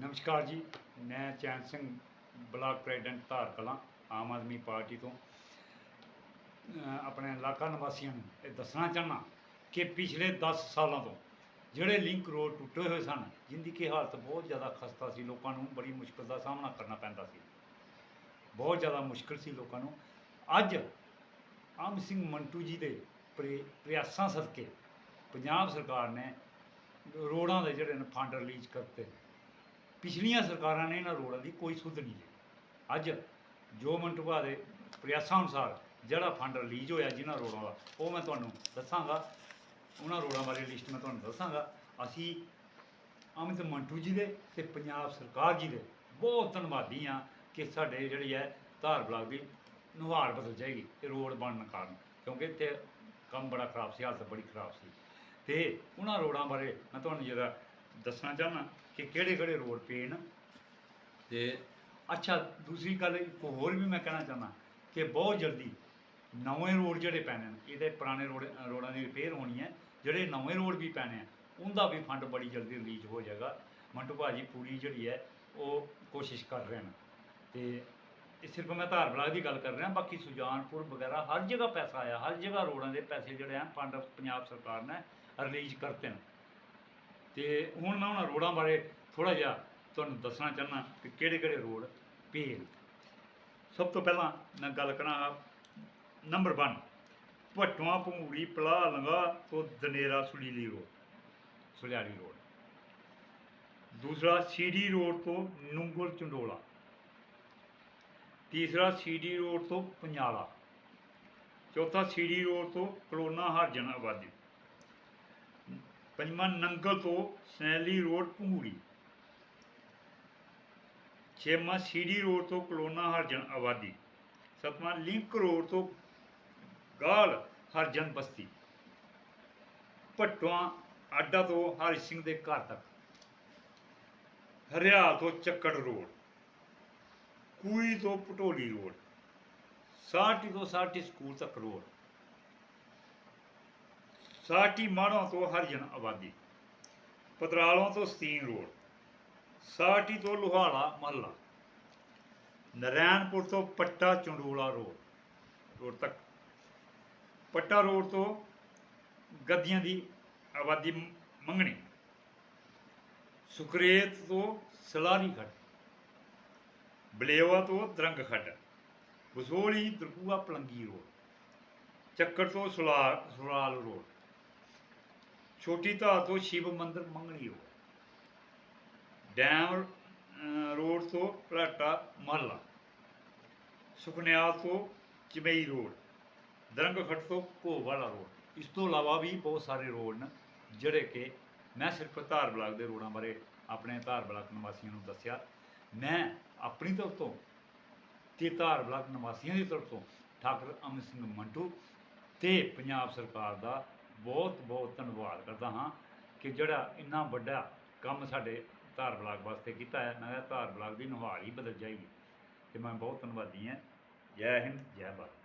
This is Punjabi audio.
ਨਮਸਕਾਰ ਜੀ। ਮੈਂ ਚੈਨ ਸਿੰਘ, ਬਲਾਕ ਪ੍ਰੈਜ਼ੀਡੈਂਟ ਧਾਰ ਕਲਾਂ, ਆਮ ਆਦਮੀ ਪਾਰਟੀ ਤੋਂ। ਆਪਣੇ ਇਲਾਕਾ ਨਿਵਾਸੀਆਂ ਨੂੰ ਇਹ ਦੱਸਣਾ ਚਾਹਨਾ ਕਿ ਪਿਛਲੇ 10 ਸਾਲਾਂ ਤੋਂ ਜਿਹੜੇ ਲਿੰਕ ਰੋਡ ਟੁੱਟੇ ਹੋਏ ਸਨ, ਜਿੰਦੀ ਕੀ ਹਾਲਤ ਬਹੁਤ ਜ਼ਿਆਦਾ ਖਸਤਾ ਸੀ, ਲੋਕਾਂ ਨੂੰ ਬੜੀ ਮੁਸ਼ਕਲ ਦਾ ਸਾਹਮਣਾ ਕਰਨਾ ਪੈਂਦਾ ਸੀ। ਬਹੁਤ ਜ਼ਿਆਦਾ ਮੁਸ਼ਕਲ ਸੀ ਲੋਕਾਂ ਨੂੰ। ਅੱਜ ਆਮ ਸਿੰਘ ਮੰਟੂ ਜੀ ਦੇ ਪ੍ਰੇ- ਪ੍ਰਯਾਸਾਂ ਸਦਕੇ ਪੰਜਾਬ ਸਰਕਾਰ ਨੇ ਰੋਡਾਂ ਦੇ ਜਿਹੜੇ ਨੇ ਫੰਡ ਰਿਲੀਜ਼ ਕਰਤੇ। ਪਿਛਲੀਆਂ ਸਰਕਾਰਾਂ ਨੇ ਇਹਨਾਂ ਰੋਡਾਂ ਦੀ ਕੋਈ ਸੁਧ ਨਹੀਂ ਲਈ। ਅੱਜ ਜੋ ਮੰਟੂਆ ਦੇ ਪ੍ਰਯਾਸਾਂ ਅਨੁਸਾਰ ਜਿਹੜਾ ਫੰਡ ਰਿਲੀਜ਼ ਹੋਇਆ ਜਿਨ੍ਹਾਂ ਰੋਡਾਂ ਦਾ, ਉਹ ਮੈਂ ਤੁਹਾਨੂੰ ਦੱਸਾਂਗਾ। ਉਹਨਾਂ ਰੋਡਾਂ ਬਾਰੇ ਲਿਸਟ ਮੈਂ ਤੁਹਾਨੂੰ ਦੱਸਾਂਗਾ। ਅਸੀਂ ਅਮਿਤ ਮੰਟੂ ਜੀ ਦੇ ਤੇ ਪੰਜਾਬ ਸਰਕਾਰ ਜੀ ਦੇ ਬਹੁਤ ਧੰਨਵਾਦੀ ਹਾਂ ਕਿ ਸਾਡੇ ਜਿਹੜੀ ਹੈ ਧਾਰ ਬਲਾਕ ਦੀ ਨੁਹਾਰ ਬਦਲ ਜਾਏਗੀ ਇਹ ਰੋਡ ਬਣਨ ਕਾਰਨ, ਕਿਉਂਕਿ ਇੱਥੇ ਕੰਮ ਬੜਾ ਖਰਾਬ ਸੀ, ਹਾਲਤ ਬੜੀ ਖਰਾਬ ਸੀ। ਤੇ ਉਹਨਾਂ ਰੋਡਾਂ ਬਾਰੇ ਮੈਂ ਤੁਹਾਨੂੰ ਜਿਹੜਾ ਦੱਸਣਾ ਚਾਹਨਾ ਕਿ ਕਿਹੜੇ ਕਿਹੜੇ ਰੋਡ ਪਏ ਨੇ। ਤੇ ਅੱਛਾ, ਦੂਸਰੀ ਗੱਲ, ਇੱਕ ਹੋਰ ਵੀ ਮੈਂ ਕਹਿਣਾ ਚਾਹੁੰਦਾ ਕਿ ਬਹੁਤ ਜਲਦੀ ਨਵੇਂ ਰੋਡ ਜਿਹੜੇ ਪੈਣੇ ਨੇ, ਇਹਦੇ ਪੁਰਾਣੇ ਰੋਡ ਰੋਡਾਂ ਦੀ ਰਿਪੇਅਰ ਹੋਣੀ ਹੈ, ਜਿਹੜੇ ਨਵੇਂ ਰੋਡ ਵੀ ਪੈਣੇ ਆ, ਉਹਦਾ ਵੀ ਫੰਡ ਬੜੀ ਜਲਦੀ ਰਿਲੀਜ਼ ਹੋ ਜਾਏਗਾ। ਮੰਟੂ ਭਾਜੀ ਪੂਰੀ ਜਿਹੜੀ ਹੈ, ਉਹ ਕੋਸ਼ਿਸ਼ ਕਰ ਰਹੇ ਨੇ। ਤੇ ਇਹ ਸਿਰਫ ਮੈਂ ਧਾਰ ਬਲਾਕ ਦੀ ਗੱਲ ਕਰ ਰਿਹਾ, ਬਾਕੀ ਸੁਜਾਨਪੁਰ ਵਗੈਰਾ, ਹਰ ਜਗ੍ਹਾ ਪੈਸਾ ਆਇਆ, ਹਰ ਜਗ੍ਹਾ ਰੋਡਾਂ ਦੇ ਪੈਸੇ ਜਿਹੜੇ ਆ ਫੰਡ ਪੰਜਾਬ ਸਰਕਾਰ ਨੇ ਰਿਲੀਜ਼ ਕਰਤੇ ਨੇ। ਤੇ ਹੁਣ ਮੈਂ ਉਹਨਾਂ ਰੋਡਾਂ ਬਾਰੇ ਥੋੜਾ ਜਿਹਾ ਤੁਹਾਨੂੰ ਦੱਸਣਾ ਚਾਹੁੰਦਾ ਕਿ ਕਿਹੜੇ ਕਿਹੜੇ ਰੋਡ ਪਏ ਸਭ ਤੋਂ ਪਹਿਲਾਂ ਮੈਂ ਗੱਲ ਕਰਾਂ ਨੰਬਰ 1 ਭਟਵਾ ਭੰਗੂੜੀ ਪਲਾ ਲੰਗਾ ਤੋਂ ਦਨੇਰਾ ਸੁਲੀਲੀ ਰੋਡ ਸੁਲਿਆੜੀ ਰੋਡ। ਦੂਸਰਾ, ਸੀਡੀ ਰੋਡ ਤੋਂ ਨੁੰਗਲ, ਚੰਡੋਲਾ। ਤੀਸਰਾ, ਸੀਡੀ ਰੋਡ ਤੋਂ ਪੰਜਾਲਾ। ਚੌਥਾ, ਸੀਡੀ ਰੋਡ ਤੋਂ ਕਲੋਨਾ, ਹਰਜਨ ਆਬਾਦੀ। ਪੰਜਵਾਂ ਨੰਗਲ ਤੋਂ ਸਨੈਲੀ ਰੋਡ ਭੰਗੂੜੀ ਛੇਵਾਂ ਸੀਡੀ ਰੋਡ ਤੋਂ ਕਲੋਨਾ ਹਰਜਨ ਆਬਾਦੀ। ਸੱਤਵਾਂ ਲਿੰਕ ਰੋਡ ਤੋਂ ਗਾਲ ਹਰਜਨ ਬਸਤੀ। ਭਟਵਾ ਆਡਾ ਤੋਂ ਹਰ ਸਿੰਘ ਦੇ ਘਰ ਤੱਕ। ਹਰਿਆਲ ਤੋਂ ਚੱਕੜ ਰੋਡ। ਕੂਈ ਤੋਂ ਪਟੋਲੀ ਰੋਡ। ਸਾਟੀ ਤੋਂ ਸਾਟੀ ਸਕੂਲ ਤੱਕ ਰੋਡ। ਸਾਟੀ ਮਾੜੋਂ ਤੋਂ ਹਰਜਨ ਆਬਾਦੀ। ਪਤਰਾਲੋਂ ਤੋਂ ਸਤੀਨ ਰੋਡ। ਸਾਟੀ ਤੋਂ ਲੁਹਾਲਾ ਮਹੱਲਾ। ਨਰੈਣਪੁਰ ਤੋਂ ਪੱਟਾ ਚੰਡੋਲਾ ਰੋਡ। ਰੋਡ ਤੱਕ। ਪੱਟਾ ਰੋਡ ਤੋਂ ਗੱਦੀਆਂ ਦੀ ਆਬਾਦੀ ਮੰਗਣੀ। ਸੁਕਰੇਤ ਤੋਂ ਸਲਾਰੀ ਖੱਡ ਬਲੇਵਾ ਤੋਂ ਦਰੰਗ ਖੱਡ ਬਸੋਲੀ ਦਰਪੂਆ ਪਲੰਗੀ ਰੋਡ। ਚੱਕਰ ਤੋਂ ਸੁਲਾਰ ਸੁਰਾਲ ਰੋਡ। ਛੋਟੀ ਧਾਰ ਤੋਂ ਸ਼ਿਵ ਮੰਦਿਰ ਮੰਗਣੀ ਰੋਡ ਡੈਮ ਰੋਡ ਤੋਂ ਪਲਾਟਾ ਮਹੱਲਾ। ਸੁਖਨਿਆਲ ਤੋਂ ਚਮਈ ਰੋਡ। ਦਰੰਗ ਖੱਟ ਤੋਂ ਘੋਵਾਲਾ ਰੋਡ। ਇਸ ਤੋਂ ਇਲਾਵਾ ਵੀ ਬਹੁਤ ਸਾਰੇ ਰੋਡ ਨੇ, ਜਿਹੜੇ ਕਿ ਮੈਂ ਸਿਰਫ ਧਾਰ ਬਲਾਕ ਦੇ ਰੋਡਾਂ ਬਾਰੇ ਆਪਣੇ ਧਾਰ ਬਲਾਕ ਨਿਵਾਸੀਆਂ ਨੂੰ ਦੱਸਿਆ। ਮੈਂ ਆਪਣੀ ਤਰਫ ਤੋਂ ਤੇ ਧਾਰ ਬਲਾਕ ਨਿਵਾਸੀਆਂ ਦੀ ਤਰਫ ਤੋਂ ਠਾਕੁਰ ਅਮਿਤ ਸਿੰਘ ਮੰਟੂ ਤੇ ਪੰਜਾਬ ਸਰਕਾਰ ਦਾ ਬਹੁਤ ਬਹੁਤ ਧੰਨਵਾਦ ਕਰਦਾ ਹਾਂ ਕਿ ਜਿਹੜਾ ਇੰਨਾ ਵੱਡਾ ਕੰਮ ਸਾਡੇ ਧਾਰ ਬਲਾਕ ਵਾਸਤੇ ਕੀਤਾ ਹੈ। ਮੈਂ ਧਾਰ ਬਲਾਕ ਦੀ ਨੁਹਾਰ ਹੀ ਬਦਲ ਜਾਏਗੀ ਤੇ ਮੈਂ ਬਹੁਤ ਧੰਨਵਾਦੀ ਹਾਂ। ਜੈ ਹਿੰਦ, ਜੈ ਭਾਰਤ।